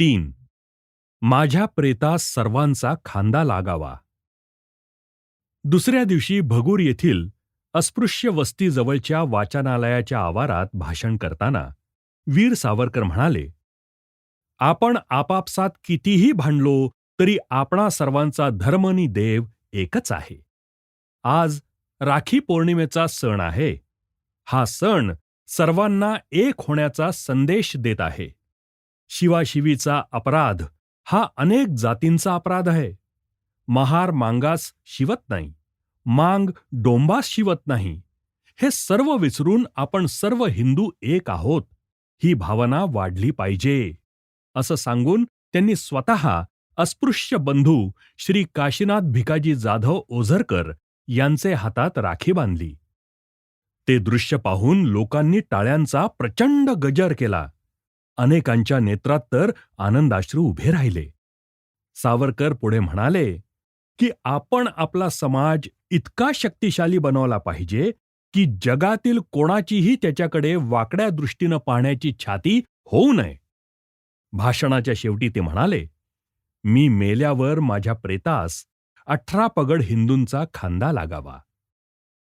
तीन. माझ्या प्रेतास सर्वांचा खांदा लागावा. दुसऱ्या दिवशी भगूर येथील अस्पृश्य वस्तीजवळच्या वाचनालयाच्या आवारात भाषण करताना वीर सावरकर म्हणाले आपण आपापसात कितीही भांडलो तरी आपणा सर्वांचा धर्मनी देव एकच आहे. आज राखी पौर्णिमेचा सण आहे. हा सण सर्वांना एक होण्याचा संदेश देत आहे. शिवाशिवीचा अपराध हा अनेक जातींचा अपराध आहे. महार मांगास शिवत नाही मांग डोंबास शिवत नाही. हे सर्व विसरून आपण सर्व हिंदू एक आहोत ही भावना वाढली पाहिजे असं सांगून त्यांनी स्वतः अस्पृश्य बंधू श्री काशीनाथ भिकाजी जाधव ओझरकर यांचे हातात राखी बांधली. ते दृश्य पाहून लोकांनी टाळ्यांचा प्रचंड गजर केला. अनेकांच्या नेत्रात तर आनंदाश्रू उभे राहिले. सावरकर पुढे म्हणाले की आपण आपला समाज इतका शक्तिशाली बनवला पाहिजे की जगातील कोणाचीही त्याच्याकडे वाकड्या दृष्टीनं पाहण्याची छाती होऊ नये. भाषणाच्या शेवटी ते म्हणाले मी मेल्यावर माझ्या प्रेतास अठरा पगड हिंदूंचा खांदा लागावा.